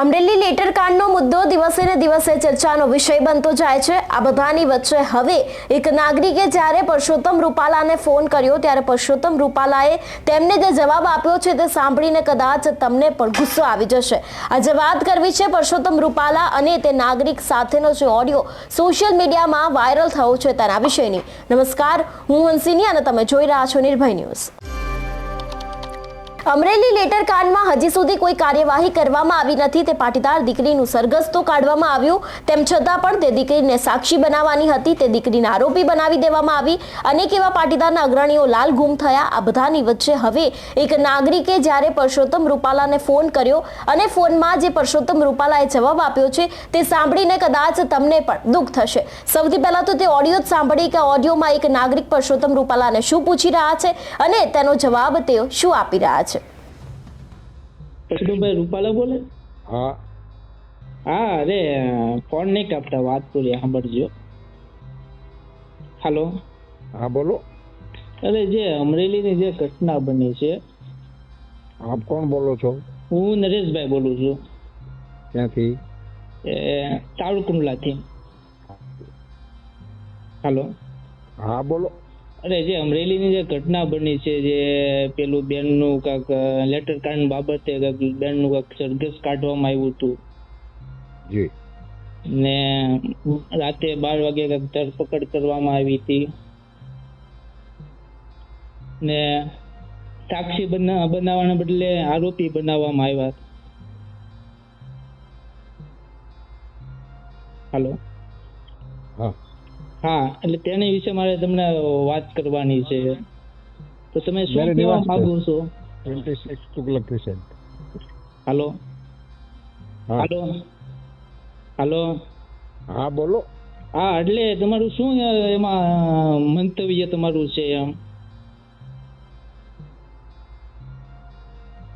Amreli letter કાંડનો મુદ્દો દિવસે ને દિવસે ચર્ચાનો વિષય બનતો જાય છે. આ બધાની વચ્ચે હવે એક નાગરિકે જ્યારે પરસોત્તમ રૂપાલાને ફોન કર્યો, ત્યારે પરસોત્તમ રૂપાલાએ તેમને જે જવાબ આપ્યો છે તે સાંભળીને કદાચ તમને પણ ગુસ્સો આવી જશે. આજે વાત કરવી છે પરસોત્તમ રૂપાલા અને તે નાગરિક સાથેનો જે ઓડિયો સોશિયલ મીડિયામાં વાયરલ થયો છે તેના વિષયની નમસ્કાર, હું હંસિની અને તમે જોઈ રહ્યા છો નિર્ભય ન્યૂઝ. અમરેલી લેટર કાંડમાં હજી સુધી કોઈ કાર્યવાહી કરવામાં આવી નથી. તે પાટીદાર દીકરીનું સરઘસ તો કાઢવામાં આવ્યું. તેમ છતાં પણ તે દીકરીને સાક્ષી બનાવવાની હતી. તે દીકરીને આરોપી બનાવી દેવામાં આવી. અનેક એવા પાટીદારના અગ્રણીઓ લાલ ગુમ થયા. આ બધાની વચ્ચે હવે એક નાગરિકે જ્યારે પરસોત્તમ રૂપાલાને ફોન કર્યો અને ફોનમાં જે પરસોત્તમ રૂપાલાએ જવાબ આપ્યો છે તે સાંભળીને કદાચ તમને પણ દુઃખ થશે. સૌથી પહેલાં તો તે ઓડિયો જ સાંભળી કે ઓડિયોમાં એક નાગરિક પરસોત્તમ રૂપાલાને શું પૂછી રહ્યા છે અને તેનો જવાબ તેઓ શું આપી રહ્યા છે. કૃષ્ણભાઈ રૂપાલા બોલે? હા. હા અરે ફોન નહીં કાપતા વાત પૂરી સાંભળજો. હાલો. હા બોલો. અરે જે અમરેલીની જે ઘટના બની છે આપ કોણ બોલો છો? હું નરેશભાઈ બોલું છું. ક્યાંથી? એ તાળુકુંડલાથી હાલો. હા બોલો. અરે જે અમરેલીની જે ઘટના બની છે જે પેલું બેનનું કાંક લેટર કાર્ડ બાબતે કાંક બેનનું કાંક સરઘસ કાઢવામાં આવ્યું હતું. જી. ને રાતે બાર વાગે કાંક ધરપકડ કરવામાં આવી હતી. ને સાક્ષી બના બનાવવાના બદલે આરોપી બનાવવામાં આવ્યા. હાલો? હા. હા. એટલે તેની વિશે મારે તમને વાત કરવાની છે. તો તમે શું કહેવા માંગો છો? Twenty six Tughlaq Crescent hello. હા. હાલો. હાલો. હા બોલો. હા એટલે તમારું શું એમાં મંતવ્ય તમારું છે એમ?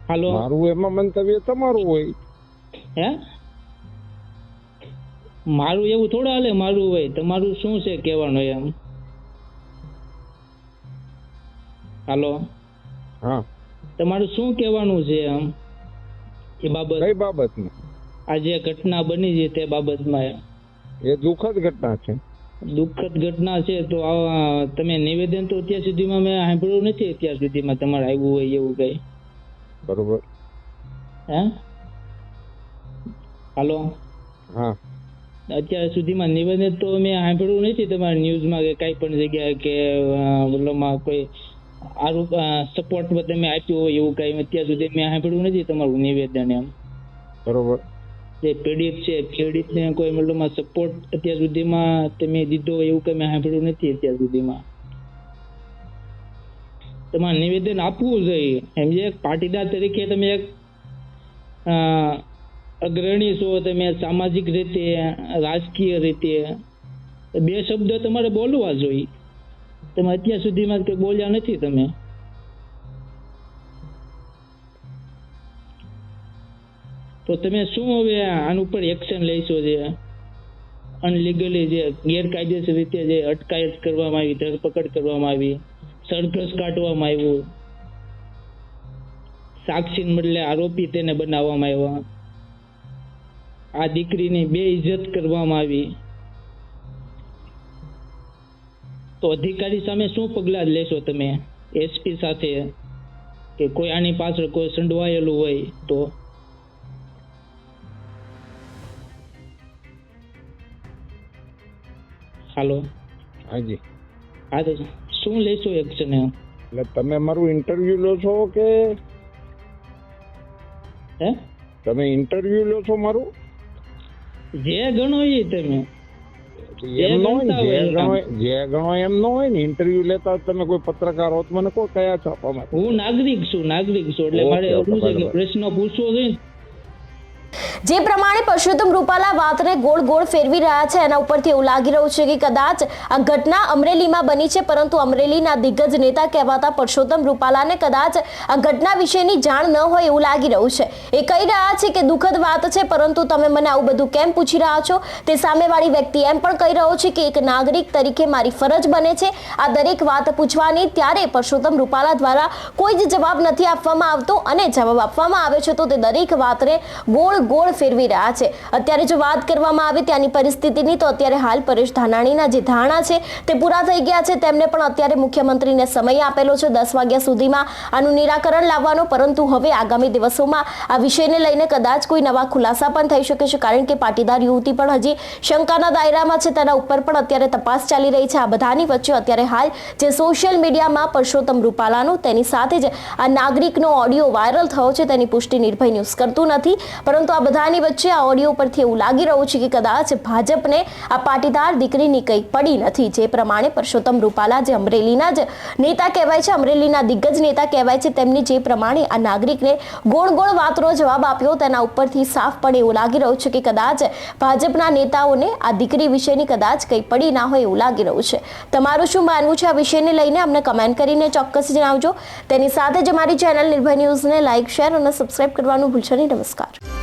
હાલો. મારું એમાં મંતવ્ય તમારું હોય. હે? મારું એવું થોડા હાલે મારું હોય તમારું શું છે કહેવાનું એમ? હાલો? હા. તમારું શું કહેવાનું છે એમ? એ બાબત. કઈ બાબતમાં આ જે ઘટના બની છે તે બાબતમાં એ દુઃખદ ઘટના છે. દુઃખદ ઘટના છે તો આ તમે નિવેદન તો અત્યાર સુધીમાં મેં સાંભળ્યું નથી અત્યાર સુધીમાં તમારે આવ્યું હોય એવું કઈ? બરોબર. હે? હાલો? હા. અત્યાર સુધીમાં નિવેદન તો મેં સાંભળ્યું નથી તમારા ન્યૂઝમાં કે કાંઈ પણ જગ્યાએ કે મતલબમાં કોઈ આરોપ સપોર્ટ તમે આપ્યો હોય એવું કાંઈ અત્યાર સુધી મેં સાંભળ્યું નથી તમારું નિવેદન એમ. બરોબર. જે પીડિત છે પીડિતને કોઈ મતલબમાં સપોર્ટ અત્યાર સુધીમાં તમે દીધો હોય એવું કંઈ મેં સાંભળ્યું નથી અત્યાર સુધીમાં. તમારે નિવેદન આપવું જોઈએ. એમ જે એક પાટીદાર તરીકે તમે એક અગ્રણી છો તમે સામાજિક રીતે, રાજકીય રીતે? બે શબ્દ તમારે બોલવા જોઈએ. તમે અત્યાર સુધીમાં કે બોલ્યા નથી તમે? તો તમે શું હવે આના ઉપર એક્શન લેશો જે? અનલીગલી જે ગેરકાયદેસર રીતે જે અટકાયત કરવામાં આવી, ધરપકડ કરવામાં આવી, સરઘસ કાઢવામાં આવ્યું. સાક્ષી બદલે આરોપી તેને બનાવવામાં આવ્યા. આ દીકરીની બે ઇજ્જત કરવામાં આવી. તો અધિકારી સામે શું પગલાં લેશો તમે? એસપી સાથે કે કોઈ આની પાછળ કોઈ સંડવાયેલું હોય તો? હાલો. હાજી. હા તો શું લેશો એક્શન? એટલે તમે મારું ઇન્ટરવ્યુ લો છો કે? હે? તમે ઇન્ટરવ્યુ લો છો મારું? જે ગણો એ તમે. જે ગણો એમ ન હોય ને ઇન્ટરવ્યુ લેતા તમે કોઈ પત્રકાર હોત મને કોઈ કયા છાપામાં હું નાગરિક છું નાગરિક છું. એટલે મારે એવું છે કે પ્રશ્ન પૂછવો જોઈએ. જે પ્રમાણે પરસોત્તમ રૂપાલા વાતને ગોળ ગોળ ફેરવી રહ્યા છે, એના ઉપરથી એવું લાગી રહ્યું છે કે કદાચ આ ઘટના અમરેલીમાં બની છે, પરંતુ અમરેલીના દિગ્ગજ નેતા કહેવાતા પરસોત્તમ રૂપાલાને કદાચ આ ઘટના વિશેની જાણ ન હોય એવું લાગી રહ્યું છે. એ કહી રહ્યા છે કે દુઃખદ વાત છે, પરંતુ તમે મને આવું બધું કેમ પૂછી રહ્યા છો? તે સામેવાળી વ્યક્તિ એમ પણ કહી રહ્યો છે કે એક નાગરિક તરીકે મારી ફરજ બને છે. આ દરેક વાત પૂછવાની ત્યારે પરસોત્તમ રૂપાલા દ્વારા કોઈ જ જવાબ નથી આપવામાં આવતો અને જવાબ આપવામાં આવે છે તો તે દરેક વાતને ગોળ ગોળ ફેરવી રહ્યા છે. અત્યારે જો વાત કરવામાં આવે ત્યાંની પરિસ્થિતિની, તો અત્યારે હાલ પરેશ ધાનાણીના જે ધારણા છે તે પૂરા થઈ ગયા છે. તેમને પણ અત્યારે મુખ્યમંત્રીને સમય આપેલો છે દસ વાગ્યા સુધીમાં આનું નિરાકરણ લાવવાનો. પરંતુ હવે આગામી દિવસોમાં આ વિષયને લઈને કદાચ કોઈ નવા ખુલાસા પણ થઈ શકે છે. કારણ કે પાટીદાર યુવતી પણ હજી શંકાના દાયરામાં છે. તેના ઉપર પણ અત્યારે તપાસ ચાલી રહી છે. આ બધાની વચ્ચે અત્યારે હાલ જે સોશિયલ મીડિયામાં પરસોત્તમ રૂપાલાનો, તેની સાથે જ આ નાગરિકનો ઓડિયો વાયરલ થયો છે. તેની પુષ્ટિ નિર્ભય ન્યૂઝ કરતું નથી. પરંતુ આ બધાની વચ્ચે આ ઓડિયો પરથી એવું લાગી રહ્યું છે કે કદાચ ભાજપને આ પાટીદાર દીકરીની કંઈ પડી નથી. જે પ્રમાણે પરસોત્તમ રૂપાલા જે અમરેલીના જ નેતા કહેવાય છે, અમરેલીના દિગ્ગજ નેતા કહેવાય છે, તેમની જે પ્રમાણે આ નાગરિકને ગોળ ગોળ વાતનો જવાબ આપ્યો તેના ઉપરથી સાફ પડે એવું લાગી રહ્યું છે કે કદાચ ભાજપના નેતાઓને આ દીકરી વિશેની કદાચ કંઈ પડી ના હોય એવું લાગી રહ્યું છે. તમારું શું માનવું છે આ વિષયને લઈને? અમને કમેન્ટ કરીને ચોક્કસ જણાવજો. તેની સાથે જ અમારી ચેનલ નિર્ભય ન્યૂઝને લાઇક શેર અને સબસ્ક્રાઇબ કરવાનું ભૂલશો નહીં. નમસ્કાર.